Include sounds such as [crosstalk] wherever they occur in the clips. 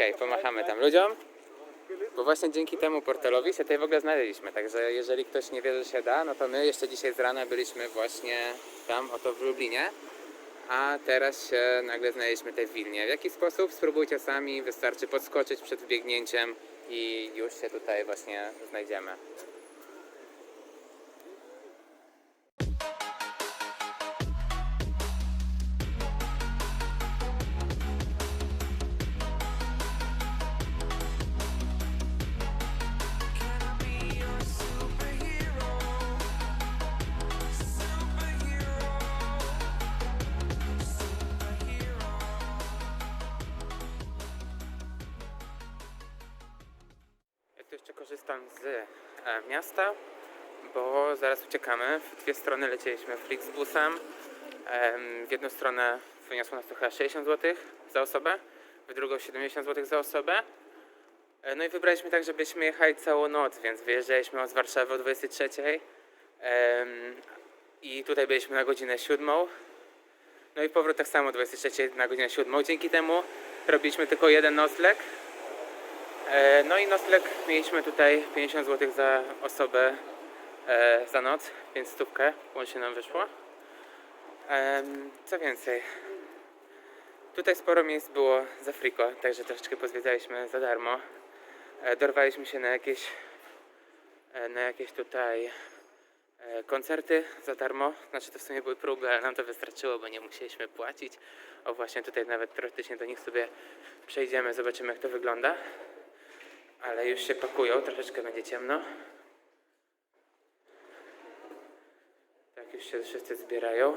Okej, pomachamy tam ludziom. Bo właśnie dzięki temu portalowi się tutaj w ogóle znaleźliśmy. Także jeżeli ktoś nie wie, że się da, no to my jeszcze dzisiaj z rana byliśmy właśnie tam, oto w Lublinie. A teraz się nagle znaleźliśmy tutaj w Wilnie. W jaki sposób? Spróbujcie sami, wystarczy podskoczyć przed wbiegnięciem i już się tutaj właśnie znajdziemy. Z e, miasta, bo zaraz uciekamy. W dwie strony lecieliśmy Flixbusem. Em, w jedną stronę wyniosło nas chyba 60 zł za osobę, w drugą 70 zł za osobę. E, No i wybraliśmy tak, żebyśmy jechali całą noc, więc wyjeżdżaliśmy od Warszawy o 23. em, I tutaj byliśmy na godzinę 7. No i powrót tak samo o 23 na godzinę 7. Dzięki temu robiliśmy tylko jeden nocleg. E, No i nocleg mieliśmy tutaj 50 zł za osobę e, za noc, więc stówkę łącznie nam wyszło. Co więcej, tutaj sporo miejsc było za friko, także troszeczkę pozwiedzaliśmy za darmo. E, Dorwaliśmy się na jakieś, na jakieś tutaj koncerty za darmo. Znaczy to w sumie były próby, ale nam to wystarczyło, bo nie musieliśmy płacić. O właśnie tutaj nawet teoretycznie do nich sobie przejdziemy, zobaczymy jak to wygląda. Ale już się pakują, troszeczkę będzie ciemno. Tak, już się wszyscy zbierają.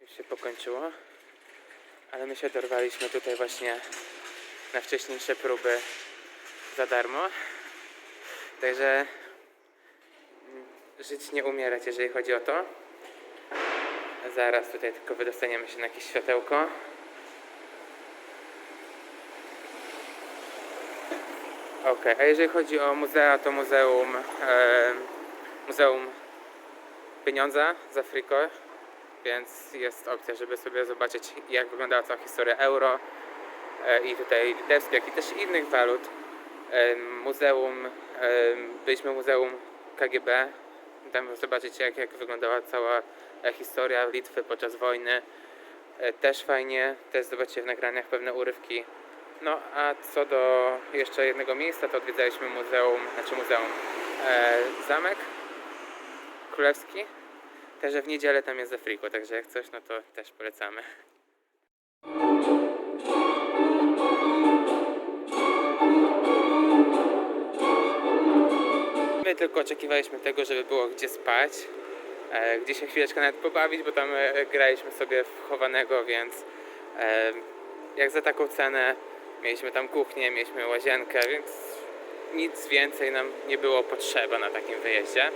Już się pokończyło. Ale my się dorwaliśmy tutaj właśnie na wcześniejsze próby za darmo. Także żyć nie umierać, jeżeli chodzi o to. Zaraz tutaj tylko wydostaniemy się na jakieś światełko. Okej, a jeżeli chodzi o muzea, to muzeum, e, muzeum pieniądza z Afryko, więc jest opcja, żeby sobie zobaczyć jak wyglądała cała historia euro e, i tutaj litewskiej, jak i też innych walut. E, muzeum, e, byliśmy w muzeum KGB, tam zobaczycie jak, jak wyglądała cała e, historia Litwy podczas wojny. E, też fajnie, też zobaczycie w nagraniach pewne urywki no a co do jeszcze jednego miejsca, to odwiedzaliśmy muzeum, znaczy muzeum, e, zamek królewski. Także w niedzielę tam jest ze Frico, także jak coś, no to też polecamy. My tylko oczekiwaliśmy tego, żeby było gdzie spać, e, gdzie się chwileczkę nawet pobawić, bo tam e, graliśmy sobie w chowanego, więc e, jak za taką cenę mieliśmy tam kuchnię, mieliśmy łazienkę, więc nic więcej nam nie było potrzeba na takim wyjeździe.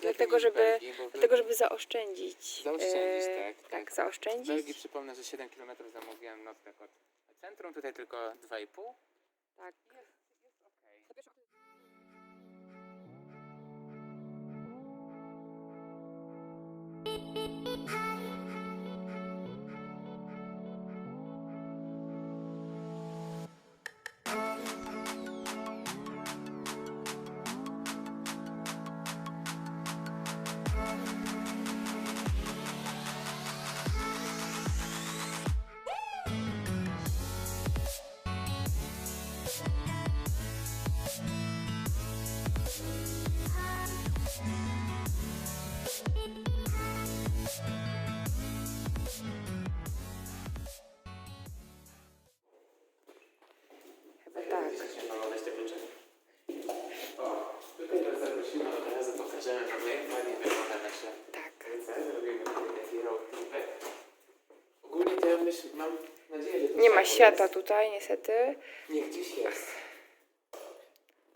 Dlatego, żeby, dlatego, żeby zaoszczędzić. Zaoszczędzić, e, tak, tak. Tak, W zaoszczędzić. Belgii przypomnę, że 7 km zamówiłem nocleg od centrum, tutaj tylko 2,5. Tak. Chyba To myśl, mam nadzieję, że tu Nie ma światło świata jest. tutaj, niestety. Nie, gdzieś jest.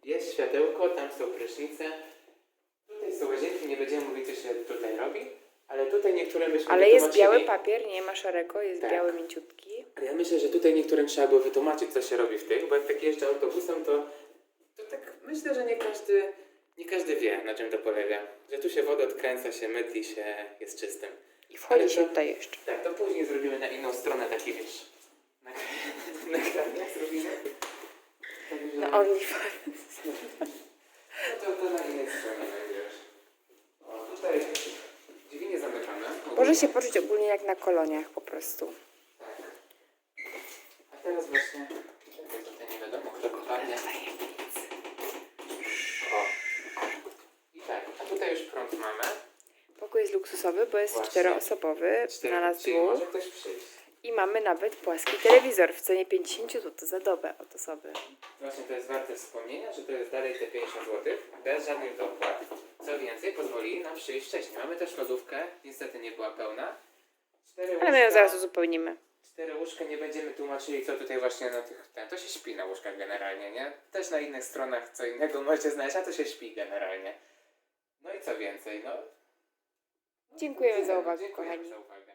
Jest światełko, tam są prysznice. Tutaj są łazienki, nie będziemy mówić, co się tutaj robi. Ale tutaj niektórym byśmy Ale jest wytłumaczyli- biały papier, nie ma szarego, jest Tak. biały mięciutki. Ale ja myślę, że tutaj niektórym trzeba było wytłumaczyć, co się robi w tych, bo jak tak jeżdżę autobusem, to, to tak myślę, że nie każdy, nie każdy wie, na czym to polega. Że tu się woda odkręca, się mytli się, jest czystym. I wchodzi Ale się to- tutaj jeszcze. Tak, to później zrobimy na inną stronę taki, wiesz, na, jak [laughs] zrobimy? No OnlyFans. No to, to na innej stronie będziesz. O, tutaj drzwi nie zamykamy. Może się poczuć ogólnie jak na koloniach po prostu. Tak. A teraz właśnie... Tutaj nie wiadomo kto dokładnie. O. I tak, a tutaj już prąd mamy. Pokój jest luksusowy, bo jest Właśnie. czteroosobowy na nas czyli dwóch. może ktoś przyjść. I mamy nawet płaski telewizor w cenie 50 zł za dobę od osoby. Właśnie to jest warte wspomnienia, że to jest dalej te 50 zł, bez żadnych dopłat. Co więcej, pozwolili nam przyjść wcześniej. Mamy też lodówkę, niestety nie była pełna. Cztery Ale my ją łóżka- zaraz uzupełnimy. Cztery łóżka, nie będziemy tłumaczyli, co tutaj właśnie na tych... Ten, to się śpi na łóżkach generalnie, nie? Też na innych stronach co innego możecie znaleźć, a to się śpi generalnie. No i co więcej, no... Dziękujemy za uwagę, kochani. za uwagę.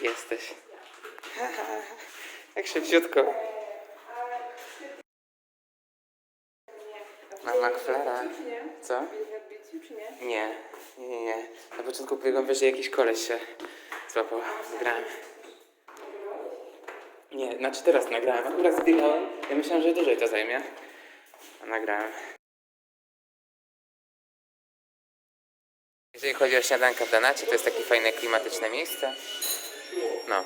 Jesteś. Jak [laughs] szybciutko. Mama Klara. Co? Nie, nie, nie, nie. Na początku biegłem że jakiś koleś się złapał. Grałem. Nie, znaczy teraz nagrałem. Akurat zbiegałem. Ja myślałem, że dłużej to zajmie. A nagrałem. Jeżeli chodzi o śniadankę w Danacie, to jest takie fajne, klimatyczne miejsce. No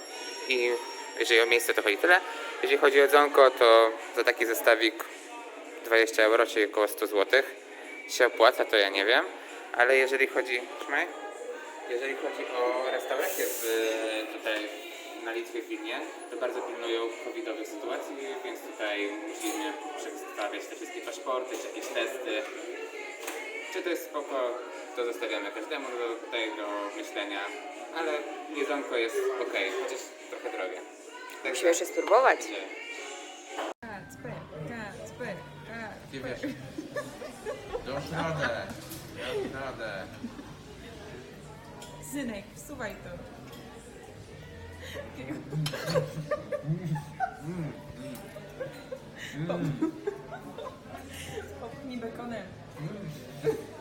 i jeżeli o miejsce to chodzi tyle. Jeżeli chodzi o jedzonko, to za taki zestawik 20 euro, czyli około 100 zł się opłaca, to ja nie wiem. Ale jeżeli chodzi... Jeżeli chodzi o restaurację y, tutaj na Litwie w Wilnie, to bardzo pilnują covidowych sytuacji, więc tutaj musimy przedstawiać te wszystkie paszporty, czy jakieś testy. Czy to jest spoko, to zostawiamy każdemu do, tutaj do myślenia, ale jedzonko jest ok, chociaż trochę drogie. Tak Musimy jeszcze spróbować. Kacper, Kacper, Kacper. wiesz? Dasz radę, dasz radę. Synek, wsuwaj to. Mm. Mm. Hopp, middag kan jeg. Mm.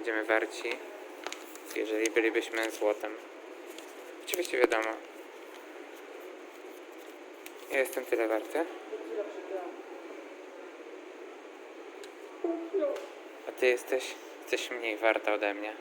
Będziemy warci, jeżeli bylibyśmy złotem. Oczywiście wiadomo. Ja jestem tyle warty. A ty jesteś, jesteś mniej warta ode mnie.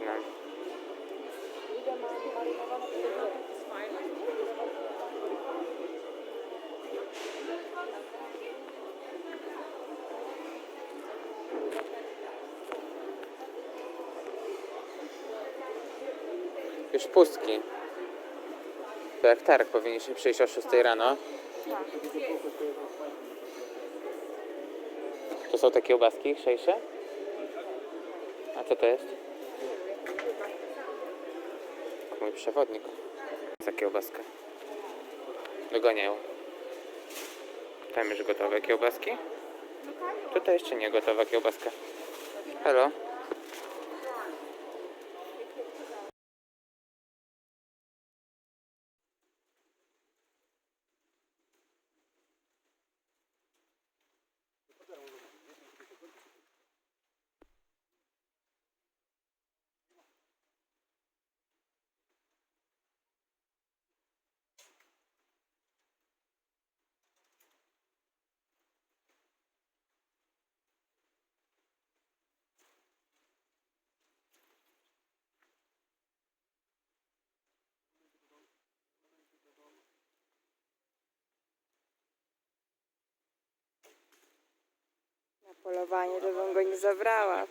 Pomidorki. Już pustki. To jak targ, powinniśmy przyjść o 6 rano. To są te kiełbaski chrzejsze? A co to jest? Mój przewodnik. Za kiełbaskę. Dogonię ją. Tam już gotowe kiełbaski. Tutaj jeszcze nie gotowa kiełbaska. Halo. Polowanie to bym go nie zabrała.